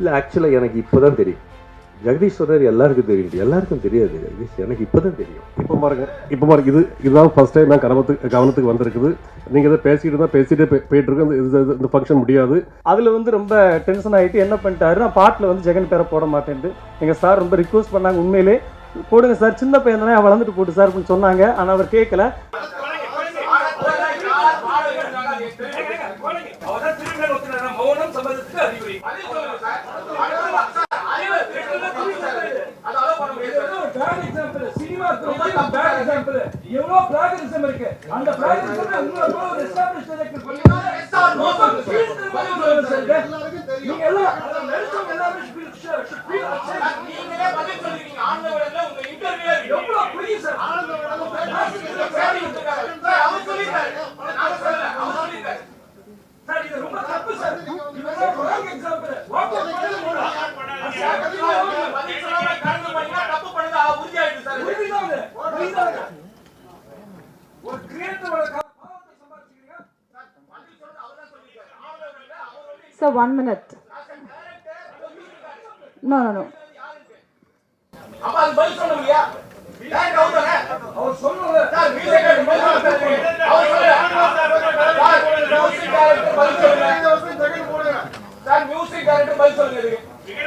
இல்லை ஆக்சுவலாக எனக்கு இப்போ தான் தெரியும் ஜெகதீஸ்வரர் எல்லாருக்கும் தெரியும். எல்லாருக்கும் தெரியாது ஜெகதீஷ். எனக்கு இப்போ தான் தெரியும். இப்போ பாருங்க இப்போ பாருங்க இது இதுதான் ஃபர்ஸ்ட் டைம் நான் கவனத்துக்கு கவனத்துக்கு வந்திருக்குது. நீங்கள் இதை பேசிட்டு தான் பேசிகிட்டே போய்- போயிட்டு இருக்கு இந்த- இது- இந்த ஃபங்க்ஷன் முடியாது. அதில் வந்து ரொம்ப டென்ஷன் ஆகிட்டு என்ன பண்ணிட்டாரு நான் பாட்டில் வந்து ஜெகன் பேரை போட மாட்டேன்ட்டு. எங்கள் சார் ரொம்ப ரிக்வஸ்ட் பண்ணாங்க உண்மையிலே. போடுங்க சார் சின்ன பையன் தானே வளர்ந்துட்டு போட்டு சார் அப்படின்னு சொன்னாங்க. ஆனால் அவர் கேட்கல எவ்வளவு plagiarism இருக்கு. அந்த plagiarism ல ஒரு நீங்க எல்லாம் எவ்வளவு சார். சார், இது ரொம்ப தப்பு சார். பண்ணி உறுதிதான் இது. உறுதிதான் Sir, one minute. No, no, no. அவர் சொல்றது சார் மியூசிக் டைரக்டர் பதில் சொல்லுங்க இதுக்கு.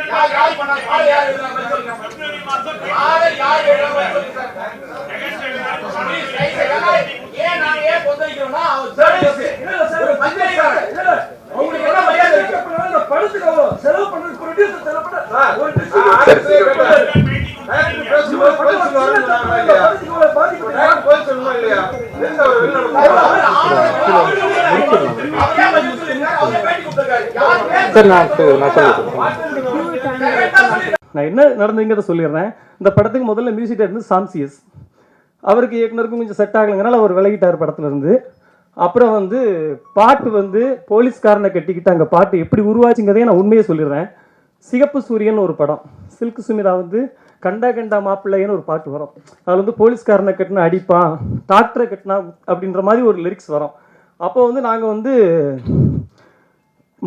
யார் யார் பண்ணா யார் யார் எழுதுனா பதில் சொல்லுங்க யார் யார் எழுதுனா பதில் சொல்லுங்க சார் Please, guys, எல்லாரும் ஏன் நாங்க ஏன் கொந்தளிக்கிறோம்னா அவர் journalist. இல்ல சார் ஒரு பத்திரிகையாளர். இல்ல அவங்களுக்கு என்ன மரியாதை இருக்கு அப்புறம் இந்த படத்துக்கு அவ்வளவு செலவு பண்றது ப்ரொடியூசர் செலவு பண்ண ஒரு பேசும்போது பதில் சொல்லுவாருன்னு சொன்னாங்களா இல்லையா? யார் பதில் சொல்லணுமா இல்லையா? எந்த ஒரு வெளிநாடு அவர் ஏன் பதில் சொல்லிருக்காரு? அவரே பேட்டி கொடுத்திருக்காரு. யார் பேர் சரி நான் நான் நான் என்ன நடந்ததுங்கிறத சொல்லிடுறேன். இந்த படத்துக்கு முதல்ல மியூசிக் இருந்து சாம்சியஸ். அவருக்கு இயக்குனருக்கும் கொஞ்சம் செட் ஆகலைங்கனால அவர் விலகிட்டார் படத்துலேருந்து. அப்புறம் வந்து பாட்டு வந்து போலீஸ்காரனை கட்டிக்கிட்டு அங்கே பாட்டு எப்படி உருவாச்சுங்கிறதையும் நான் உண்மையை சொல்லிடுறேன். சிகப்பு சூரியன் ஒரு படம். சில்க் சுமிதா வந்து கண்டா கண்டா மாப்பிள்ளைன்னு ஒரு பாட்டு வரும். அதில் வந்து போலீஸ்காரனை கட்டினா அடிப்பான் டாக்டரை கட்டினா அப்படின்ற மாதிரி ஒரு லிரிக்ஸ் வரும். அப்போ வந்து நாங்கள் வந்து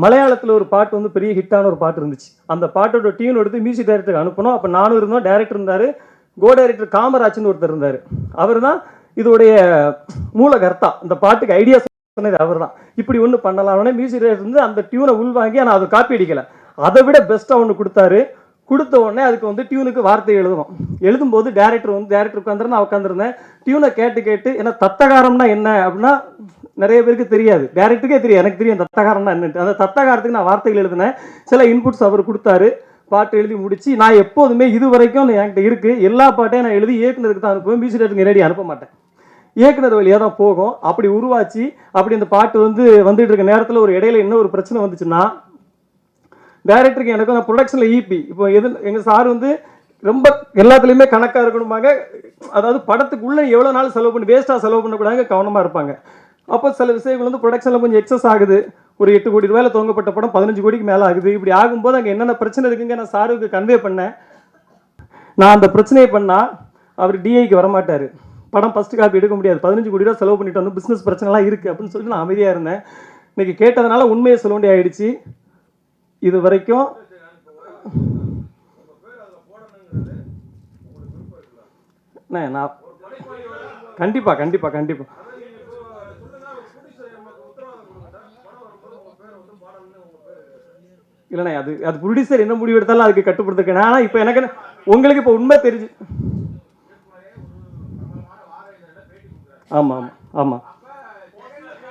மலையாளத்தில் ஒரு பாட்டு வந்து பெரிய ஹிட்டான ஒரு பாட்டு இருந்துச்சு. அந்த பாட்டோட டியூன் எடுத்து மியூசிக் டைரக்டருக்கு அனுப்பணும். அப்போ நானும் இருந்தோம். டைரக்டர் இருந்தார். கோ டைரக்டர் காமராஜ்னு ஒருத்தர் இருந்தார். அவர் தான் இதோடைய மூலகர்த்தா. இந்த பாட்டுக்கு ஐடியா சொன்னது அவர் தான் இப்படி ஒன்று பண்ணலாம்னே மியூசிக் டைரக்டர் வந்து அந்த டியூனை உள்வாங்கி ஆனால் அதை காப்பி அடிக்கலை. அதை விட பெஸ்ட்டாக ஒன்று கொடுத்தாரு. கொடுத்த உடனே அதுக்கு வந்து டியூனுக்கு வார்த்தை எழுதணும். எழுதும்போது டேரக்டர் வந்து டேரக்டர் உட்காந்துரு நான் உட்காந்துருந்தேன் டியூனை கேட்டு கேட்டு ஏன்னா தத்தகாரம்னா என்ன அப்படின்னா நிறைய பேருக்கு தெரியாது. டேரக்டருக்கே தெரியும் எனக்கு தெரியும் தத்தகாரம்னா என்னன்ட்டு அந்த தத்தகாரத்துக்கு நான் வார்த்தைகள் எழுதினேன். சில இன்புட்ஸ் அவர் கொடுத்தாரு. பாட்டு எழுதி முடிச்சு நான் எப்போதுமே இது வரைக்கும் என்கிட்ட இருக்கு. எல்லா பாட்டையும் நான் எழுதி இயக்குனருக்கு தான் அனுப்புவேன். மியூசிக் டேரக்டருக்கு நேரடி அனுப்ப மாட்டேன். இயக்குனர் வழியாக தான் போகும். அப்படி உருவாச்சு. அப்படி இந்த பாட்டு வந்து வந்துட்டு இருக்க நேரத்தில் ஒரு இடையில என்ன ஒரு பிரச்சனை வந்துச்சுன்னா டேரக்டருக்கு எனக்கும் நான் ப்ரொடக்ஷனில் ஈபி இப்போ எது எங்கள் சார் வந்து ரொம்ப எல்லாத்துலேயுமே கணக்காக இருக்கணுமாங்க. அதாவது படத்துக்குள்ளே எவ்வளோ நாள் செலவு பண்ணி வேஸ்ட்டாக செலவு பண்ணக்கூடாது கவனமாக இருப்பாங்க. அப்போ சில விஷயங்கள் வந்து ப்ரொடக்ஷனில் கொஞ்சம் எக்ஸஸ் ஆகுது. ஒரு எட்டு கோடி ரூபாயில் துவங்கப்பட்ட படம் பதினஞ்சு கோடிக்கு மேலே ஆகுது. இப்படி ஆகும்போது அங்கே என்னென்ன பிரச்சனை இருக்குங்க நான் சாருக்கு கன்வே பண்ணேன். நான் அந்த பிரச்சனையை பண்ணால் அவர் டிஐக்கு வரமாட்டார். படம் ஃபஸ்ட்டு காப்பி எடுக்க முடியாது. பதினஞ்சு கோடி ரூபா செலவு பண்ணிட்டு வந்து பிஸ்னஸ் பிரச்சனைலாம் இருக்குது அப்படின்னு சொல்லிட்டு நான் அமைதியாக இருந்தேன். இன்றைக்கி கேட்டதுனால உண்மையை சொல்ல வேண்டிய ஆயிடுச்சு. இது வரைக்கும் நான் கண்டிப்பாக கண்டிப்பாக கண்டிப்பாக இல்லைண்ணே அது அது ப்ரொடியூசர் என்ன முடிவு எடுத்தாலும் அதுக்கு கட்டுப்படுத்திருக்கேன். ஆனால் இப்போ எனக்கு உங்களுக்கு இப்போ உண்மை தெரிஞ்சு ஆமாம் ஆமாம் ஆமாம்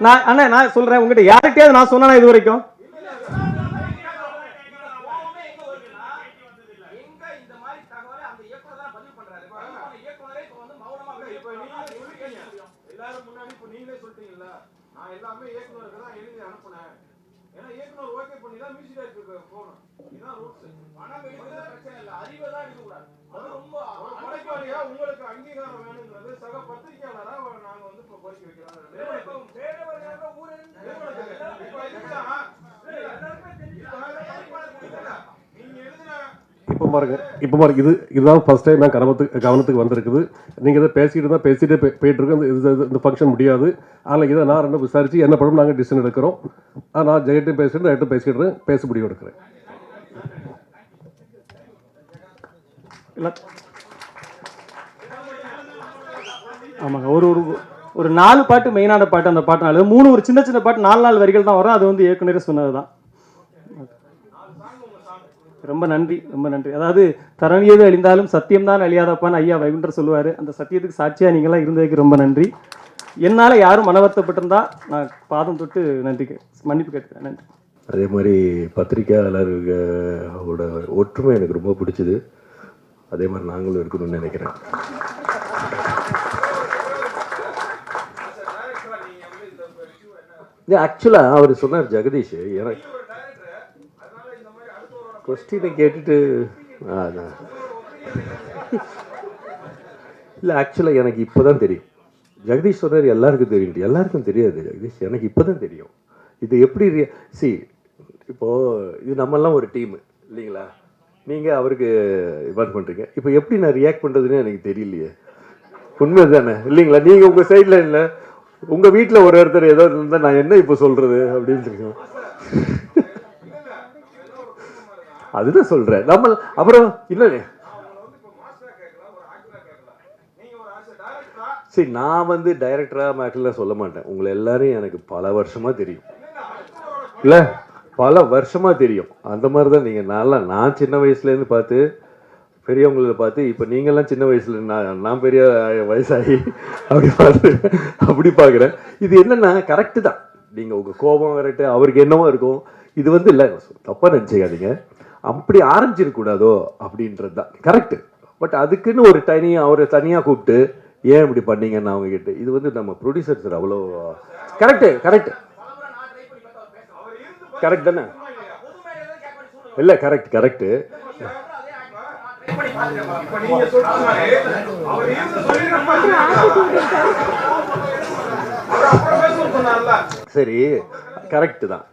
நான் அண்ணா நான் சொல்கிறேன் உங்கள்கிட்ட யார்கிட்டயாவது நான் சொன்னேனா இது வரைக்கும்? எல்லாரும் முன்னாடி இப்போ நீங்களே சொல்லிட்டீங்கல்ல. நான் எல்லாமே இயக்குநருக்கு தான் எழுதி அனுப்புனேன். ஏன்னா இயக்குனர் ஓகே பண்ணி தான் மியூசிக் டைரக்டருக்கு போகணும். இதுதான் ரூல்ஸ் பணம் எடுக்கிறது பிரச்சனை இல்லை. அறிவை தான் அது ரொம்ப ஒரு படைப்பாளியா உங்களுக்கு அங்கீகாரம் வேணுங்கிறது சக பத்திரிகையாளரா நாங்க வந்து இப்ப கோரிக்கை வைக்கிறோம். நிறுவனத்துக்கு. நிறுவனத்துக்கு. இப்ப இதுதான் எல்லாருமே தெரிஞ்சுக்கலாம். நீங்க எழுதின பாருங்க. இப்போ பாருங்க இது இதுதான் ஃபர்ஸ்ட் டைம் நான் கவனத்துக்கு கவனத்துக்கு வந்திருக்குது. நீங்கள் இதை பேசிட்டு தான் பேசிட்டே போய்- போயிட்டு இந்த- இது- இந்த ஃபங்க்ஷன் முடியாது. ஆனால் இதை நான் ரெண்டும் விசாரிச்சு என்ன படம் நாங்கள் டிசிஷன் எடுக்கிறோம். ஆனால் நான் ஜெயிட்டும் பேசிட்டு ரைட்டும் பேசிக்கிட்டு பேச முடிவு எடுக்கிறேன். இல்லை. ஆமாங்க. ஒரு ஒரு ஒரு நாலு பாட்டு மெயினான பாட்டு அந்த பாட்டு நாலு மூணு ஒரு சின்ன சின்ன பாட்டு நாலு நாலு வரிகள் தான் வரும். அது வந்து ஏற்கனவே சொன்னது தான் ரொம்ப நன்றி ரொம்ப நன்றி. அதாவது தரணியது அழிந்தாலும் சத்தியம்தான் அழியாதப்பான்னு ஐயா வைகுண்டர் சொல்லுவார். அந்த சத்தியத்துக்கு சாட்சியாக நீங்களாம் இருந்ததுக்கு ரொம்ப நன்றி. என்னால் யாரும் மனவர்த்தப்பட்டிருந்தா நான் பாதம் தொட்டு நன்றி மன்னிப்பு கேட்டுக்கிறேன். நன்றி. அதே மாதிரி பத்திரிகையாளர்களோட ஒற்றுமை எனக்கு ரொம்ப பிடிச்சது. அதே மாதிரி நாங்களும் இருக்கணும்னு நினைக்கிறேன். ஆக்சுவலாக அவர் சொன்னார் ஜெகதீஷ் எனக்கு கொஸ்டினை கேட்டுட்டு இல்லை ஆக்சுவலாக எனக்கு இப்போ தான் தெரியும். ஜெகதீஷ் சொன்னார் எல்லாருக்கும் தெரியும். எல்லாருக்கும் தெரியாது ஜெகதீஷ். எனக்கு இப்போ தான் தெரியும். இது எப்படி சி இப்போது இது நம்மெல்லாம் ஒரு டீமு இல்லைங்களா? நீங்கள் அவருக்கு இன்வால்வ் பண்ணுறீங்க இப்போ எப்படி நான் ரியாக்ட் பண்ணுறதுன்னு எனக்கு தெரியலையே. உண்மை தானே இல்லைங்களா? நீங்கள் உங்கள் சைடில் இல்லை. உங்கள் வீட்டில் ஒரு ஒருத்தர் ஏதோ இருந்தால் நான் என்ன இப்போ சொல்கிறது அப்படின்னு இருக்கோம். அதுதான் சொல்கிறேன் நம்ம அப்புறம் இல்லை சரி நான் வந்து டைரக்டராக மேக்கெல்லாம் சொல்ல மாட்டேன். உங்களை எல்லாரும் எனக்கு பல வருஷமாக தெரியும். இல்லை பல வருஷமாக தெரியும். அந்த மாதிரி தான் நீங்கள் நல்லா நான் சின்ன வயசுலேருந்து பார்த்து பெரியவங்கள பார்த்து இப்போ நீங்கள்லாம் சின்ன வயசில் நான் நான் பெரிய வயசாகி அப்படி பார்த்து அப்படி பார்க்குறேன். இது என்னென்னா கரெக்டு தான். நீங்கள் உங்கள் கோபம் கரெக்டு அவருக்கு என்னவோ இருக்கும் இது வந்து இல்லை தப்பாக நினச்சிக்காதீங்க. அப்படி ஆரம்பிச்சிடக்கூடாதோ அப்படின்றது தான். கரெக்டு பட் அதுக்குன்னு ஒரு தனியாக அவரை தனியாக கூப்பிட்டு ஏன் இப்படி பண்ணீங்கன்னு அவங்க கிட்ட இது வந்து நம்ம ப்ரொடியூசர் சார் அவ்வளோ கரெக்டு கரெக்ட் கரெக்ட் தானே? இல்லை கரெக்ட் கரெக்டு சரி கரெக்டு தான்.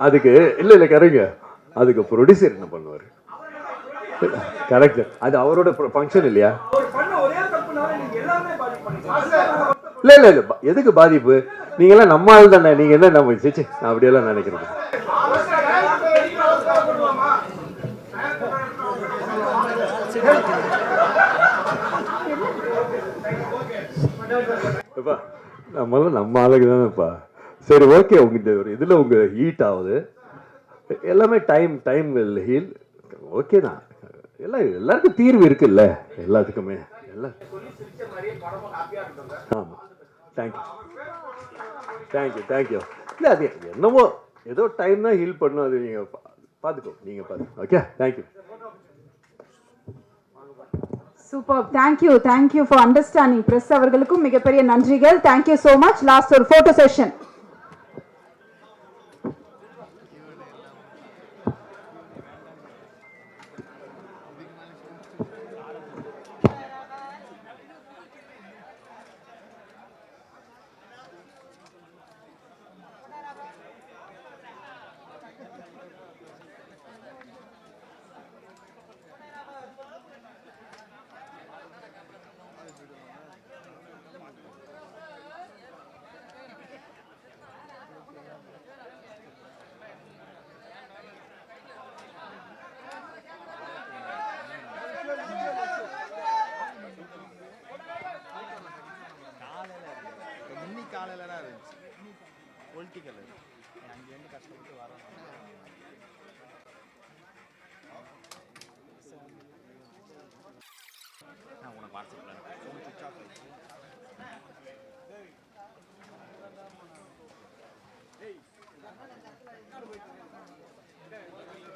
அதுக்கு இல்லை இல்லை கரெக்டுங்க அதுக்கு ப்ரொடியூசர் என்ன பண்ணுவார்? கரெக்ட் அது அவரோட ஃபங்க்ஷன் இல்லையா? இல்லை இல்லை இல்லை. எதுக்கு பாதிப்பு? நீங்களாம் நம்ம ஆள் தானே. நீங்கள் என்ன நம்ம சிச்சு அப்படியெல்லாம் நினைக்கிறேன் நம்மளாம் நம்ம ஆளுக்கு தானேப்பா. சரி ஓகே உங்க இந்த இதில் உங்க ஹீட் ஆகுது. எல்லாமே time time will heal okay தான். எல்லாம் எல்லாருக்கும் தீர்வு இருக்குல்ல? எல்லாத்துக்குமே. எல்லாம் ஆமாம் தேங்க்யூ தேங்க்யூ தேங்க்யூ இல்லை அது என்னவோ ஏதோ டைம் தான் ஹீல் பண்ணும். அது நீங்கள் பார்த்துக்கோ நீங்கள் பார்த்து okay thank you super thank you thank you for understanding press அவர்களுக்கும் மிகப்பெரிய நன்றிகள். Thank you so much last ஒரு ஃபோட்டோ செஷன்